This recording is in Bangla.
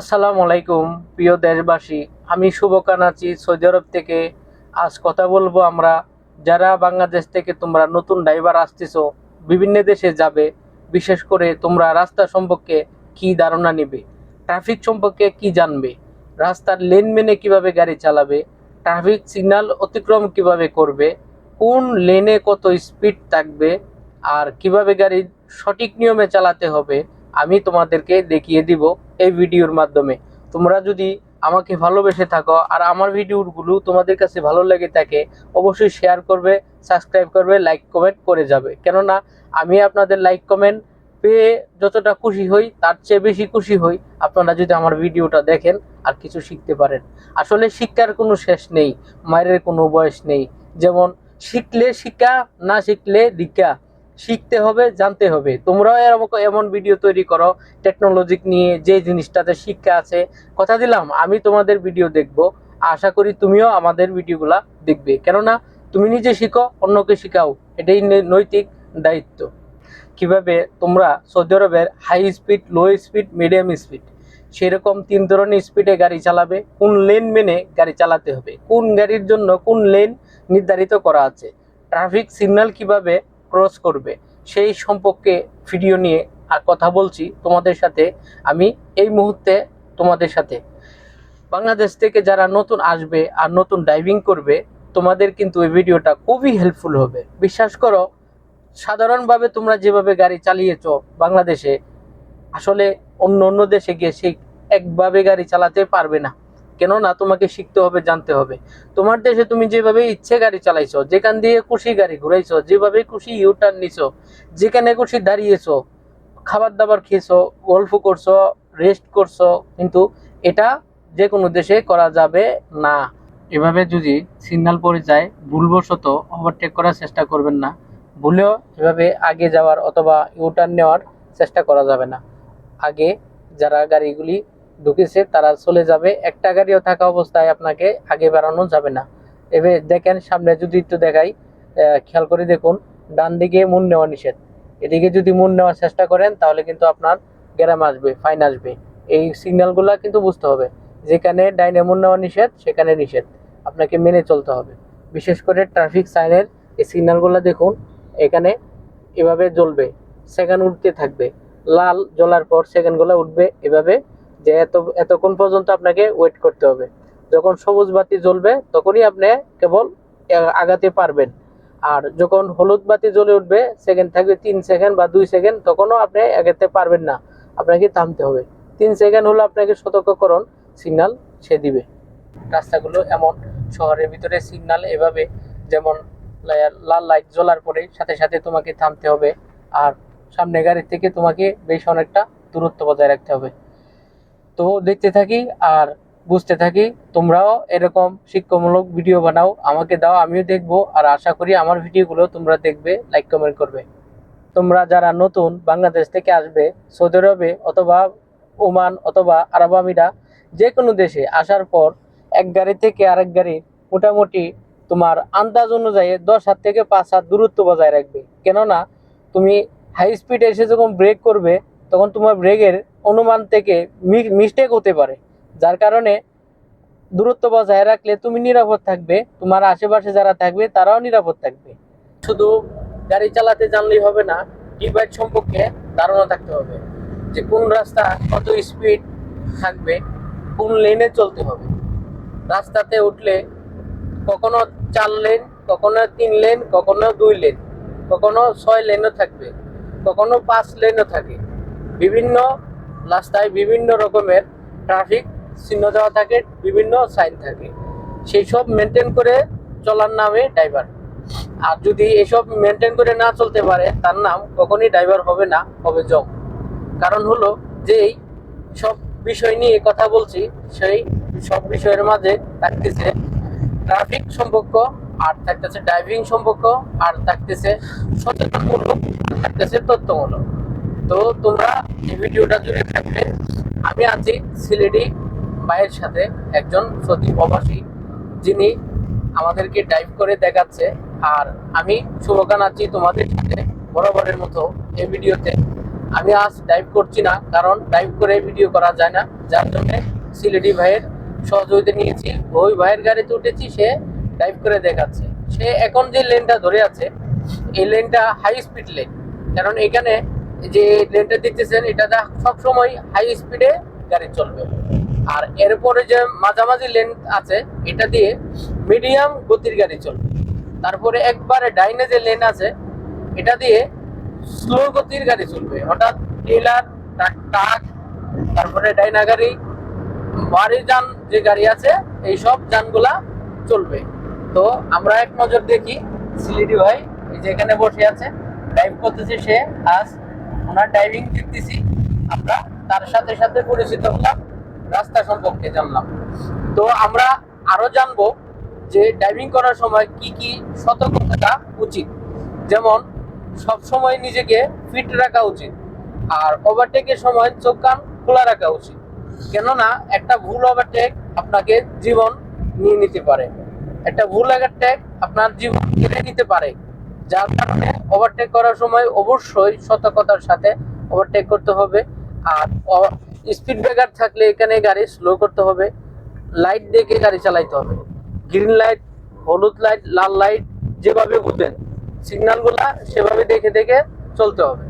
আসসালামু আলাইকুম, প্রিয় দেশবাসী। আমি শুভকান আছি সৌদি আরব থেকে। আজ কথা বলব আমরা, যারা বাংলাদেশ থেকে তোমরা নতুন ড্রাইভার আসতেছো, বিভিন্ন দেশে যাবে, বিশেষ করে তোমরা রাস্তা সম্পর্কে কি ধারণা নেবে ট্রাফিক সম্পর্কে কি জানবে, রাস্তার লেন মেনে কীভাবে গাড়ি চালাবে ট্রাফিক সিগন্যাল অতিক্রম কীভাবে করবে, কোন লেনে কত স্পিড থাকবে, আর কীভাবে গাড়ি সঠিক নিয়মে চালাতে হবে, আমি তোমাদেরকে দেখিয়ে দিব। এই ভিডিওর মাধ্যমে। তোমরা যদি আমাকে ভালোবেসে থাকো আর আমার ভিডিওগুলো তোমাদের কাছে ভালো লেগে থাকে, অবশ্যই শেয়ার করবে সাবস্ক্রাইব করবে লাইক কমেন্ট করে যাবে। কেননা, আমি আপনাদের লাইক কমেন্ট পেয়ে যতটা খুশি হই, তার চেয়ে বেশি খুশি হই আপনারা যদি আমার ভিডিওটা দেখেন আর কিছু শিখতে পারেন। আসলে শিক্ষার কোনো শেষ নেই, মায়ের কোনো বয়স নেই। যেমন, শিখলে শিক্ষা না শিখলে দীক্ষা। শিখতে হবে, জানতে হবে। তোমরাও এরকম এমন ভিডিও তৈরি করো টেকনোলজি নিয়ে যে জিনিসটাতে শিক্ষা আছে। কথা দিলাম, আমি তোমাদের ভিডিও দেখব। আশা করি তুমিও আমাদের ভিডিওগুলা দেখবে। কেননা, তুমি নিজে শিখো, অন্যকে শিখাও। এটাই নৈতিক দায়িত্ব। কীভাবে তোমরা সৌদি আরবের high speed low speed medium speed সেরকম তিন ধরনের স্পিডে গাড়ি চালাবে, কোন লেন মেনে গাড়ি চালাতে হবে, কোন গাড়ির জন্য কোন লেন নির্ধারিত করা আছে ট্রাফিক সিগন্যাল কীভাবে ক্রস করবে। সেই সম্পর্কে ভিডিও নিয়ে আর কথা বলছি তোমাদের সাথে। আমি এই মুহূর্তে তোমাদের সাথে। বাংলাদেশ থেকে যারা নতুন আসবে আর নতুন ডাইভিং করবে, তোমাদের কিন্তু এই ভিডিওটা খুবই হেল্পফুল হবে। বিশ্বাস করো, সাধারণভাবে তোমরা যেভাবে গাড়ি চালিয়েছ বাংলাদেশে, আসলে অন্য অন্য দেশে গিয়ে সেই একভাবে গাড়ি চালাতে পারবে না। কেননা তোমাকে শিখতে হবে, জানতে হবে। তোমার দেশে তুমি যেভাবে ইচ্ছে গাড়ি চালাইছো, যেখান দিয়ে খুশি গাড়ি ঘুরাইছো, যেভাবে খুশি ইউটার্ন নিছো, যেখানে খুশি দাঁড়িয়েছো খাবার দাবার খেয়েছো, গল্প করছ রেস্ট করছ, কিন্তু এটা যে কোনো দেশে করা যাবে না। এভাবে যদি সিগন্যাল পড়ে যায়, ভুলবশত ওভারটেক করার চেষ্টা করবেন না। ভুলেও এভাবে আগে যাওয়ার অথবা ইউটার্ন নেওয়ার চেষ্টা করা যাবে না। আগে যারা গাড়িগুলি ঢুকেছে, তারা চলে যাবে। একটা গাড়িও থাকা অবস্থায় আপনাকে আগে বাড়ানো যাবে না। এবার দেখেন, সামনে যদি একটু দেখাই খেয়াল করে দেখুন, ডান দিকে মন নেওয়া নিষেধ। এদিকে যদি মন নেওয়ার চেষ্টা করেন, তাহলে কিন্তু আপনার গ্যারাম আসবে, ফাইন আসবে। এই সিগন্যালগুলো কিন্তু বুঝতে হবে। যেখানে ডাইনে মন নেওয়া নিষেধ, সেখানে নিষেধ। আপনাকে মেনে চলতে হবে। বিশেষ করে ট্রাফিক সাইনের এই সিগন্যালগুলো দেখুন, এখানে এভাবে জ্বলবে সেকেন্ড উঠতে থাকবে। লাল জ্বলার পর সেকেন্ডগুলো উঠবে, এভাবে যে এত, এতক্ষণ পর্যন্ত আপনাকে ওয়েট করতে হবে। যখন সবুজ বাতি জ্বলবে, তখনই আপনি কেবল আগাতে পারবেন। আর যখন হলুদ বাতি জ্বলে উঠবে সেকেন্ড থাকবে তিন সেকেন্ড বা দুই সেকেন্ড তখনও আপনি আগাতে পারবেন না। আপনাকে থামতে হবে। তিন সেকেন্ড হলো আপনাকে সতর্ককরণ সিগনাল সে দিবে। রাস্তাগুলো এমন, শহরের ভিতরে সিগনাল এভাবে, যেমন লাল লাইট জ্বলার পরে সাথে সাথে তোমাকে থামতে হবে। আর সামনে গাড়ির থেকে তোমাকে বেশ অনেকটা দূরত্ব বজায় রাখতে হবে। তো দেখতে থাকি আর বুঝতে থাকি, তোমরাও এরকম শিক্ষামূলক ভিডিও বানাও, আমাকে দাও, আমিও দেখব, আর আশা করি আমার ভিডিওগুলো তোমরা দেখবে লাইক কমেন্ট করবে। তোমরা যারা নতুন বাংলাদেশ থেকে আসবে, সৌদি আরবে অথবা ওমান অথবা আরব আমিরা যে কোনো দেশে আসার পর এক গাড়ি থেকে আরেক গাড়ি মোটামুটি তোমার আন্দাজ অনুযায়ী দশ হাত থেকে পাঁচ হাত দূরত্ব বজায় রাখবে। কেননা, তুমি হাই স্পিডে এসে যখন ব্রেক করবে, তখন তোমার ব্রেকের অনুমান থেকে মিস্টেক হতে পারে। যার কারণে দূরত্ব বজায় রাখলে তুমি নিরাপদ থাকবে, তোমার আশেপাশে যারা থাকবে তারাও নিরাপদ থাকবে। শুধু গাড়ি চালাতে জানলেই হবে না, ডিভাইড সম্পর্কে ধারণা থাকতে হবে যে কোন রাস্তা কত স্পিড থাকবে, কোন লেনে চলতে হবে। রাস্তাতে উঠলে কখনো চার লেন কখনো তিন লেন কখনো দুই লেন কখনো ছয় লেনও থাকবে, কখনো পাঁচ লেনও থাকে। বিভিন্ন রাস্তায় বিভিন্ন রকমের ট্রাফিক চিহ্ন দেওয়া থাকে, বিভিন্ন সাইন থাকে। সেই সব মেনটেন করে চলার নামে ড্রাইভার আর যদি এসব মেনটেন করে না চলতে পারে, তার নাম কখনই ড্রাইভার হবে না, হবে জব কারণ হলো যে সব বিষয় নিয়ে কথা বলছি, সেই সব বিষয়ের মাঝে থাকতেছে ট্রাফিক সম্পর্ক, আর থাকতেছে ড্রাইভিং সম্পর্ক, আর থাকতেছে সচেতনমূলক থাকতেছে তথ্যমূলক। তো তোমরা এই ভিডিওটা জুড়ে থাকবে। আমি আছি সিলেটি ভাইয়ের সাথে একজন সতী প্রবাসী, যিনি আমাদেরকে ড্রাইভ করে দেখাচ্ছে। আর আমি শুভকান আছি তোমাদের সাথে বরাবরের মতো এই ভিডিওতে। আমি আজ ডাইভ করছি না, কারণ ডাইভ করে ভিডিও করা যায় না। যার জন্য সিলেটি ভাইয়ের সহযোগিতা নিয়েছি। ওই ভাইয়ের গাড়িতে উঠেছি, সে ডাইভ করে দেখাচ্ছে। সে এখন যে লেনটা ধরে আছে, এই লেনটা হাই স্পিড লেন কারণ এখানে যে লেনটা দেখতেছেন, এটা সবসময় হাই স্পিডে গাড়ি চলবে। আর এরপরে যে মাঝামাঝি লেন আছে, এটা দিয়ে মিডিয়াম গতির গাড়ি চলবে। তারপরে একবারে ডাইনে যে লেন আছে, এটা দিয়ে স্লো গতির গাড়ি চলবে। হঠাৎ ট্রেলার ট্রাক তারপরে ডাইনা গাড়ি ভারী যান যে গাড়ি আছে এই সব যানগুলা চলবে। তো আমরা এক নজর দেখি, সিলিডি ভাই, এই যে এখানে বসে আছে ড্রাইভ করতেছে সে, আজ ওনার ড্রাইভিং দেখতেছি আমরা তার সাথে সাথে পরিচিত হলাম, রাস্তা সম্পর্কে জানলাম। তো আমরা আরও জানব যে ড্রাইভিং করার সময় কি কি সতর্কতা উচিত। যেমন, সব সময় নিজেকে ফিট রাখা উচিত, আর ওভারটেকের সময় চোখ কান খোলা রাখা উচিত। কেননা, একটা ভুল ওভারটেক আপনাকে জীবন নিয়ে নিতে পারে। একটা ভুল ওভারটেক আপনার জীবন কেড়ে নিতে পারে। যার কারণে ওভারটেক করার সময় অবশ্যই সতর্কতার সাথে ওভারটেক করতে হবে। আর স্পিড ব্রেকার থাকলে এখানে গাড়ি স্লো করতে হবে। লাইট দেখে গাড়ি চালাইতে হবে। গ্রিন লাইট হলুদ লাইট লাল লাইট যেভাবে বুঝবেন সিগনালগুলা সেভাবে দেখে দেখে চলতে হবে।